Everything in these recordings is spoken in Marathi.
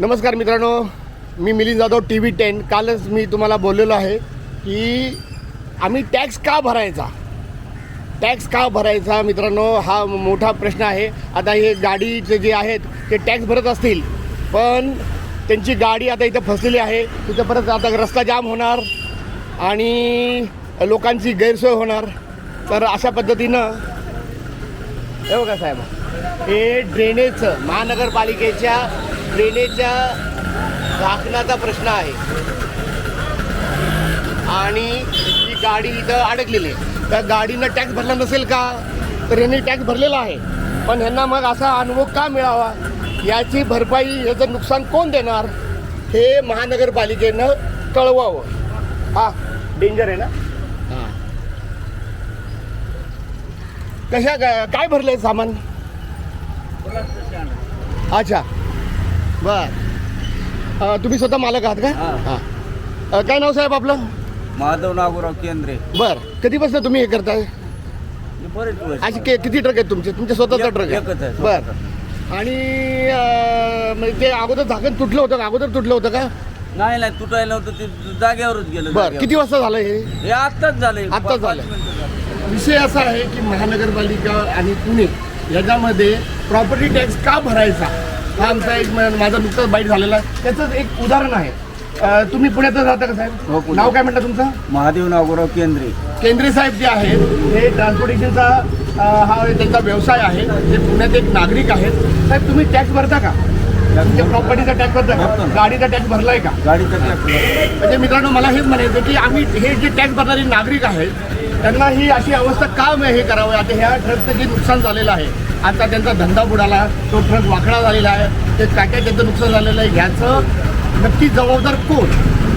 नमस्कार मित्रांनो मी Milind Jadhav T V ten. कालच मी तुम्हाला बोललेलो आहे की आम्ही टॅक्स का भरायचा? टॅक्स का भरायचा मित्रांनो हा मोठा प्रश्न आहे. आता हे गाडीचे जे आहेत ते टॅक्स भरत असतील पण त्यांची गाडी आता इथं फसलेली आहे. तिथं परत आता रस्ता जाम होणार आणि लोकांची गैरसोय होणार. तर अशा पद्धतीनं हे बघा साहेब हे ड्रेनेजचं महानगरपालिकेच्या ड्रेनेजच्या झाकण्याचा प्रश्न आहे. आणि ही गाडी इथं अडकलेली आहे. त्या गाडीनं टॅक्स भरला नसेल का? तर यांनी टॅक्स भरलेला आहे. पण ह्यांना मग असा अनुभव का मिळावा? याची भरपाई याचं नुकसान कोण देणार? हे महानगरपालिकेनं कळवावं. हा डेंजर आहे ना? हां. कशा काय भरलंय सामान? अच्छा. बर. तुम्ही स्वतः मालक आहात का? हा. अ, काय नाव साहेब आपलं? माधव नागोराव केंद्रे. बर. कधीपासून तुम्ही हे करताय? बरेच वर्ष. अशी के किती ट्रक आहेत तुमचे? तुमचे स्वतःचा एक- ट्रक एकच आहे आहे, बर. आणि अ, म्हणजे ते अगोदर झाकण तुटलं होतं का? अगोदर तुटलं होतं का? नाही नाही तुटायला होतं ते जागेवरच गेलं बर. किती वाजता झालं हे? हे आत्ताच झालंय. आत्ताच पाच- पाच झालंय. मिनिटं झालं. विषय असा आहे की महानगरपालिका आणि पुणे याच्यामध्ये प्रॉपर्टी टॅक्स का भरायचा? हा आमचा एक माझा नुकताच बाईट झालेला आहे. त्याचंच एक उदाहरण आहे. तुम्ही पुण्यातच राहता का हो, साहेब पुण्यात. नाव काय म्हणता तुमचं? महादेव नागोराव केंद्रे. केंद्रे साहेब जे आहेत हे ट्रान्सपोर्टेशनचा हा त्यांचा व्यवसाय आहे. ते पुण्यात एक नागरिक आहेत. साहेब तुम्ही टॅक्स भरता का? तुमच्या प्रॉपर्टीचा टॅक्स भरता का. गाडीचा टॅक्स भरलाय का? गाडीचा टॅक्स म्हणजे मित्रांनो मला हेच म्हणायचं की आम्ही हे जे टॅक्स भरणारे नागरिक आहेत त्यांना ही अशी अवस्था का हे करावं? आता ह्या ट्रकचं जे नुकसान झालेलं आहे आता त्यांचा धंदा बुडाला तो ट्रक वाकडा झालेला आहे ते काय काय त्यांचं नुकसान झालेलं आहे ह्याचं नक्की जबाबदार कोण?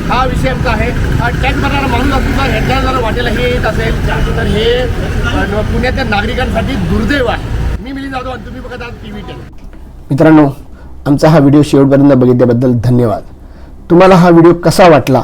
हा विषय आमचा आहे. हा टॅक्स भरणारा माणूस असून जर ह्याच्या जर वाटेला हे येत असेल तर हे पुण्याच्या नागरिकांसाठी दुर्दैव आहे. मी मिलिंद जाधव आणि तुम्ही बघत आहात टी व्ही टेन मित्रांनो आमचा हा व्हिडिओ शेवटपर्यंत बघितल्याबद्दल धन्यवाद. तुम्हाला हा व्हिडिओ कसा वाटला?